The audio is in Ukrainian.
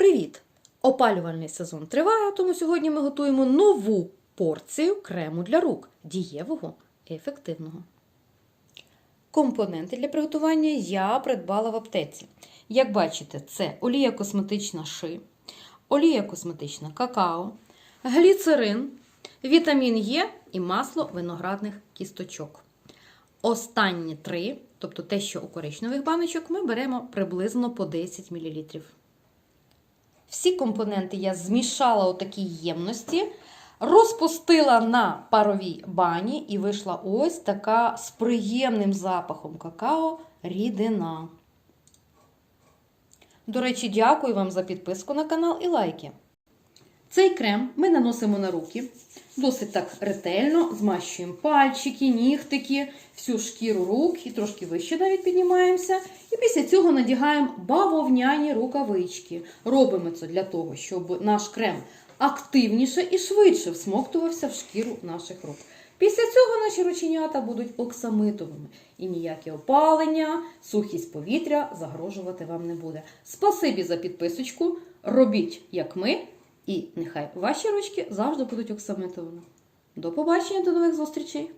Привіт! Опалювальний сезон триває, тому сьогодні ми готуємо нову порцію крему для рук дієвого і ефективного. Компоненти для приготування я придбала в аптеці. Як бачите, це олія косметична ши, олія косметична какао, гліцерин, вітамін Е і масло виноградних кісточок. Останні три, тобто те, що у коричневих баночок, ми беремо приблизно по 10 мл. Всі компоненти я змішала у такій ємності, розпустила на паровій бані і вийшла ось така з приємним запахом какао рідина. До речі, дякую вам за підписку на канал і лайки. Цей крем ми наносимо на руки. Досить так ретельно змащуємо пальчики, нігтики, всю шкіру рук і трошки вище навіть піднімаємося. І після цього надягаємо бавовняні рукавички. Робимо це для того, щоб наш крем активніше і швидше всмоктувався в шкіру наших рук. Після цього наші рученята будуть оксамитовими і ніяке опалення, сухість повітря загрожувати вам не буде. Спасибі за підписочку. Робіть як ми. І нехай ваші ручки завжди будуть оксамитовими. До побачення, до нових зустрічей!